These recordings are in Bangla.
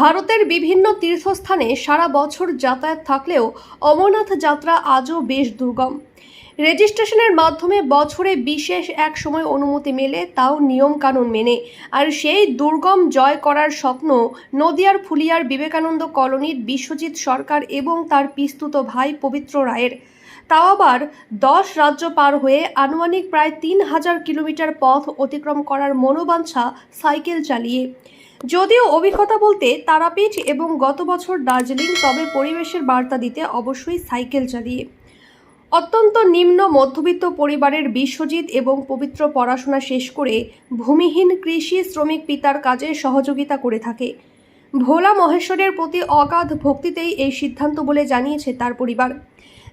ভারতের বিভিন্ন তীর্থস্থানে সারা বছর যাতায়াত থাকলেও অমরনাথ যাত্রা আজও বেশ দুর্গম। রেজিস্ট্রেশনের মাধ্যমে বছরে বিশেষ এক সময় অনুমতি মেলে, তাও নিয়মকানুন মেনে। আর সেই দুর্গম জয় করার স্বপ্ন নদিয়ার ফুলিয়ার বিবেকানন্দ কলোনির বিশ্বজিৎ সরকার এবং তার পিস্তুত ভাই পবিত্র রায়ের। তাও আবার দশ রাজ্য পার হয়ে আনুমানিক প্রায় তিন হাজার কিলোমিটার পথ অতিক্রম করার মনোবাঞ্ছা সাইকেল চালিয়ে। যদিও অভিজ্ঞতা বলতে তারাপীঠ এবং গত বছর দার্জিলিং তবে পরিবেশের বার্তা দিতে অবশ্যই সাইকেল চালিয়ে। অত্যন্ত নিম্ন মধ্যবিত্ত পরিবারের বিশ্বজিৎ এবং পবিত্র পড়াশোনা শেষ করে ভূমিহীন কৃষি শ্রমিক পিতার কাজে সহযোগিতা করে থাকে। ভোলা মহেশ্বরের প্রতি অগাধ ভক্তিতেই এই সিদ্ধান্ত বলে জানিয়েছে তার পরিবার।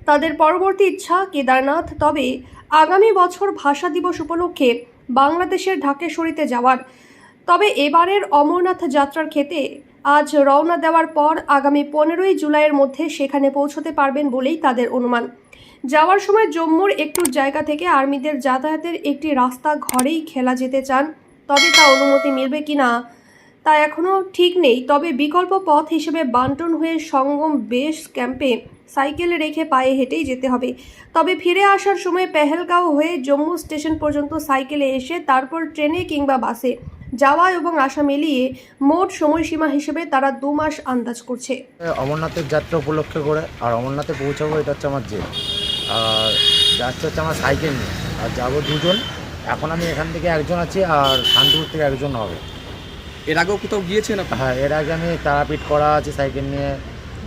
তাদের পরবর্তী ইচ্ছা কেদারনাথ, তবে আগামী বছর ভাষা দিবস উপলক্ষে বাংলাদেশের ঢাকেশ্বরীতে যাওয়ার। তবে এবারের অমরনাথ যাত্রার ক্ষেতে আজ রওনা দেওয়ার পর আগামী পনেরোই জুলাইয়ের মধ্যে সেখানে পৌঁছতে পারবেন বলেই তাদের অনুমান। যাওয়ার সময় জম্মুর একটু জায়গা থেকে আর্মিদের যাতায়াতের একটি রাস্তা ঘরেই খেলা যেতে চান, তবে তা অনুমতি মিলবে কিনা তা এখনও ঠিক নেই। তবে বিকল্প পথ হিসেবে বান্টন হয়ে সঙ্গম বেস ক্যাম্পে সাইকেল রেখে পায়ে হেঁটেই যেতে হবে। তবে ফিরে আসার সময় পেহেলগাঁও হয়ে জম্মু স্টেশন পর্যন্ত সাইকেলে এসে তারপর ট্রেনে কিংবা বাসে যাওয়া এবং আসা মিলিয়ে মোট সময়সীমা হিসেবে তারা দু মাস আন্দাজ করছে। অমরনাথের যাত্রা উপলক্ষে করে আর অমরনাথে পৌঁছাবো এটা হচ্ছে আমার জেদ। আর যাচ্ছে হচ্ছে আমার সাইকেল নিয়ে। আর যাব দুজন। এখন আমি এখান থেকে একজন আছি আর শান্তিপুর থেকে একজন হবে। এর আগেও কোথাও গিয়েছেন আপনি? হ্যাঁ এর আগে আমি তারাপীঠ করা আছে সাইকেল নিয়ে।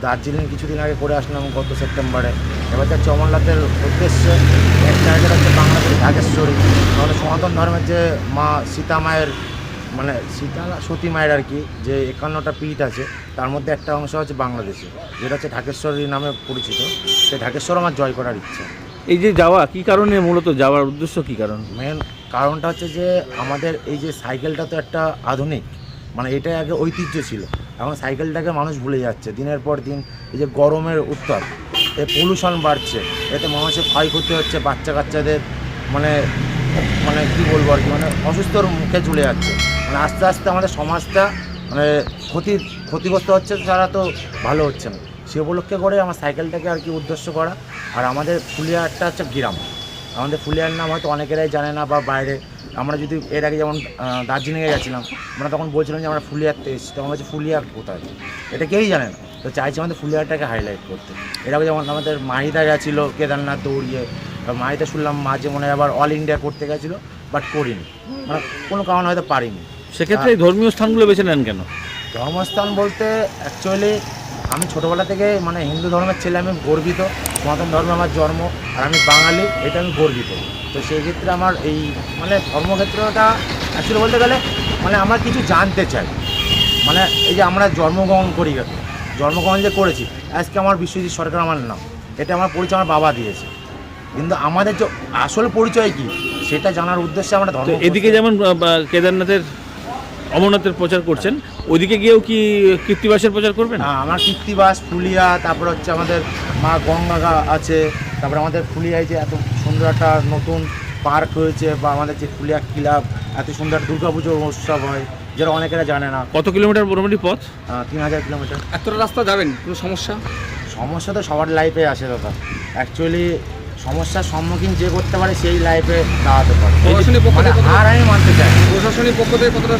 দার্জিলিং কিছুদিন আগে করে আসলাম গত সেপ্টেম্বরে। এবার যাচ্ছে অমরনাথের উদ্দেশ্যে এক জায়গাটা হচ্ছে বাংলাদেশের ঢাকেশ্বরী আমাদের সনাতন ধর্মের যে মা সীতা মায়ের মানে সীতা সতী মায়ের আর কি যে একান্নটা পীঠ আছে তার মধ্যে একটা অংশ হচ্ছে বাংলাদেশে যেটা হচ্ছে ঢাকেশ্বরী নামে পরিচিত। সেই ঢাকেশ্বর আমার জয় করার ইচ্ছা। এই যে যাওয়া কি কারণে মূলত যাওয়ার উদ্দেশ্য কি কারণ? মেন কারণটা হচ্ছে যে আমাদের এই যে সাইকেলটা তো একটা আধুনিক মানে এটাই আগে ঐতিহ্য ছিল। এখন সাইকেলটাকে মানুষ ভুলে যাচ্ছে। দিনের পর দিন এই যে গরমের উত্তাপ এ পলিউশন বাড়ছে এতে মানুষের ক্ষয়ক্ষতি হচ্ছে বাচ্চা কাচ্চাদের মানে মানে কী বলব আর কি মানে অসুস্থর মুখে চলে যাচ্ছে। মানে আস্তে আস্তে আমাদের সমাজটা মানে ক্ষতি, ক্ষতিগ্রস্ত হচ্ছে, তারা তো ভালো হচ্ছে না। সে উপলক্ষে করে আমার সাইকেলটাকে আর কি উদ্দেশ্য করা। আর আমাদের ফুলিয়া একটা হচ্ছে গ্রাম। আমাদের ফুলিয়ার নাম হয়তো অনেকেরাই জানে না বা বাইরে। আমরা যদি এর আগে যেমন দার্জিলিংয়ে গেছিলাম, আমরা তখন বলছিলাম যে আমরা ফুলিয়াতে এসেছি। তখন হচ্ছে ফুলিয়া কোথায়? এটা কেউই জানে না। তো চাইছি আমাদের ফুলিয়াটাকে হাইলাইট করতে। এর আগে যেমন আমাদের মাহিদা গেছিল, কেদারনাথ দৌড়িয়ে। মাহিদা শুনলাম মাঝে মনে আবার অল ইন্ডিয়া করতে গেছিল বাট করিনি। মানে কোনো কারণে হয়তো পারিনি। সেক্ষেত্রে এই ধর্মীয় স্থানগুলো বেছে নেন কেন? ধর্মস্থান বলতে অ্যাকচুয়ালি আমি ছোটোবেলা থেকে মানে হিন্দু ধর্মের ছেলে আমি গর্বিত। সনাতন ধর্মে আমার জন্ম আর আমি বাঙালি এটা আমি গর্বিত। তো সেই ক্ষেত্রে আমার এই মানে ধর্মক্ষেত্রটা অ্যাকচুয়ালি বলতে গেলে মানে আমরা কিছু জানতে চাই। মানে এই যে আমরা জন্মগ্রহণ করি জন্মগ্রহণ যে করেছি আজকে আমার বিশ্বজিৎ সরকার আমার নাম এটা আমার পরিচয় আমার বাবা দিয়েছে। কিন্তু আমাদের যে আসল পরিচয় কি সেটা জানার উদ্দেশ্যে আমরা ধর্ম এদিকে যেমন কেদারনাথের অমরনাথের প্রচার করছেন ওদিকে গিয়েও কি কৃত্তিবাসের প্রচার করবেন? হ্যাঁ আমার কীর্তিবাস ফুলিয়া তারপর হচ্ছে আমাদের মা গঙ্গা আছে তারপর আমাদের ফুলিয়ায় যে এত সুন্দর একটা নতুন পার্ক হয়েছে বা আমাদের যে ফুলিয়া ক্লাব এত সুন্দর দুর্গাপুজো উৎসব হয় যেটা অনেকেরা জানে না। কত কিলোমিটার মোটামুটি পথ? তিন হাজার কিলোমিটার। এতটা রাস্তা যাবেন কোনো সমস্যা? সমস্যা তো সবার লাইফে আসে দাদা। অ্যাকচুয়ালি সমস্যার সম্মুখীন যে করতে পারে সেই লাইফে দাঁড়াতে পারে। প্রশাসনিক পক্ষ মানে থেকে আর আমি মানতে চাই প্রশাসনিক পক্ষ থেকে কতটা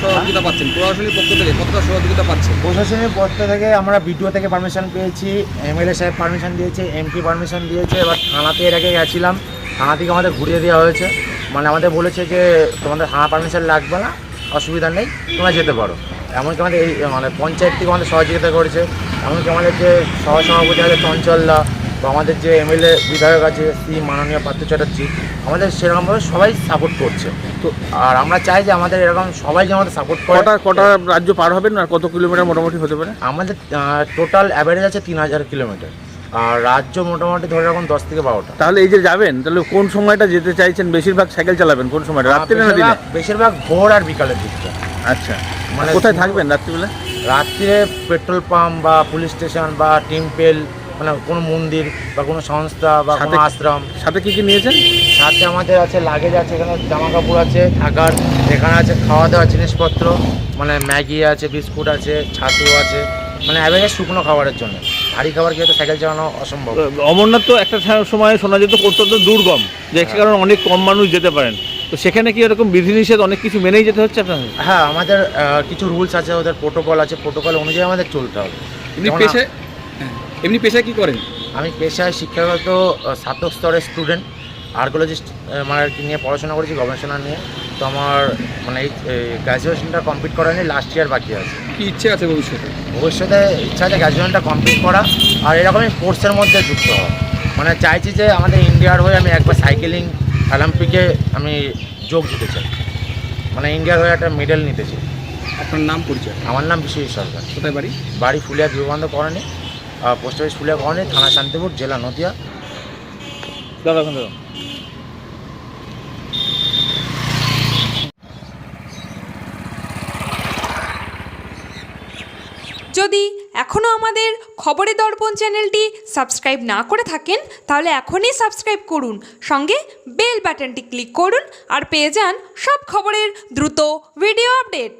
সহযোগিতা পাচ্ছেন? প্রশাসনিক পক্ষ থেকে কতটা সহযোগিতা পাচ্ছেন? প্রশাসনের পক্ষ থেকে আমরা বিডিও থেকে পারমিশন পেয়েছি এমএলএ সাহেব পারমিশন দিয়েছে এমপি পারমিশন দিয়েছে এবার থানাতে এর আগে গেছিলাম। থানা থেকে আমাদের ঘুরিয়ে দেওয়া হয়েছে। মানে আমাদের বলেছে যে তোমাদের থানা পারমিশন লাগবে না অসুবিধা নেই তোমরা যেতে পারো। এমনকি আমাদের এই মানে পঞ্চায়েত থেকে আমাদের সহযোগিতা করেছে। এমনকি আমাদের যে সহসভাপতি আছে চঞ্চলদা বা আমাদের যে এমএলএ বিধায়ক আছে শ্রী মাননীয় পার্থ চ্যাটার্জি আমাদের সেরকমভাবে সবাই সাপোর্ট করছে। তো আর আমরা চাই যে আমাদের এরকম সবাই যেন আমাদের সাপোর্ট করে। কটা কটা রাজ্য পার হবেন আর কত কিলোমিটার মোটামুটি হতে পারে? আমাদের টোটাল অ্যাভারেজ আছে তিন হাজার কিলোমিটার আর রাজ্য মোটামুটি ধরে রাখুন দশ থেকে বারোটা। তাহলে এই যে যাবেন তাহলে কোন সময়টা যেতে চাইছেন? বেশিরভাগ সাইকেল চালাবেন কোন সময়টা? রাত্রে না দিনে? বেশিরভাগ- বেশিরভাগ ভোর আর বিকালের দিকটা। আচ্ছা। মানে কোথায় থাকবেন রাত্রিবেলা? রাত্রে পেট্রোল পাম্প বা পুলিশ স্টেশন বা টেম্পেল মানে কোনো মন্দির বা কোনো সংস্থা বা কোনো আশ্রম। সাথে কি কি নিয়েছেন? সাথে আমাদের আছে লাগেজ আছে এখানে জামা কাপড় আছে থাকার এখানে আছে খাওয়া দাওয়ার জিনিসপত্র মানে ম্যাগি আছে বিস্কুট আছে ছাতু আছে মানে অ্যাভারেজ শুকনো খাবারের জন্য। ভারী খাবার খেয়ে তো সাইকেল চালানো অসম্ভব। অমরনাথ তো একটা সময় শোনা যেত অত্যন্ত দুর্গম যে কারণে অনেক কম মানুষ যেতে পারেন। তো সেখানে কি এরকম বিধিনিষেধ অনেক কিছু মেনেই যেতে হচ্ছে আপনাদের? হ্যাঁ আমাদের কিছু রুলস আছে ওদের প্রোটোকল আছে প্রোটোকল অনুযায়ী আমাদের চলতে হবে। পেশায় হ্যাঁ, এমনি পেশায় কি করেন? আমি পেশায় শিক্ষাগত স্নাতক স্তরের স্টুডেন্ট আর্কোলজিস্ট মানে নিয়ে পড়াশোনা করেছি গবেষণা নিয়ে। তো আমার মানে এই গ্র্যাজুয়েশনটা কমপ্লিট করা নিয়ে লাস্ট ইয়ার বাকি আছে। কি ইচ্ছে আছে ভবিষ্যতে? ভবিষ্যতে ইচ্ছা আছে গ্র্যাজুয়েশনটা কমপ্লিট করা আর এরকমই কোর্সের মধ্যে যুক্ত হওয়া। মানে চাইছি যে আমাদের ইন্ডিয়ার হয়ে আমি একবার সাইকেলিং অলিম্পিকে আমি যোগ দিতে চাই। মানে ইন্ডিয়ার হয়ে একটা মেডেল নিতে চাই। আপনার নাম পরিচয়? আমার নাম বিশ্বজিৎ সরকার। কোথায় বাড়ি? বাড়ি Phulia Vivekananda colony. Post office Phulia colony থানা শান্তিপুর জেলা নদিয়া। দাদা দাঁড়াও। যদি এখনও আমাদের খবরের দর্পণ চ্যানেলটি সাবস্ক্রাইব না করে থাকেন তাহলে এখনই সাবস্ক্রাইব করুন। সঙ্গে বেল বাটনটি ক্লিক করুন আর পেয়ে যান সব খবরের দ্রুত ভিডিও আপডেট।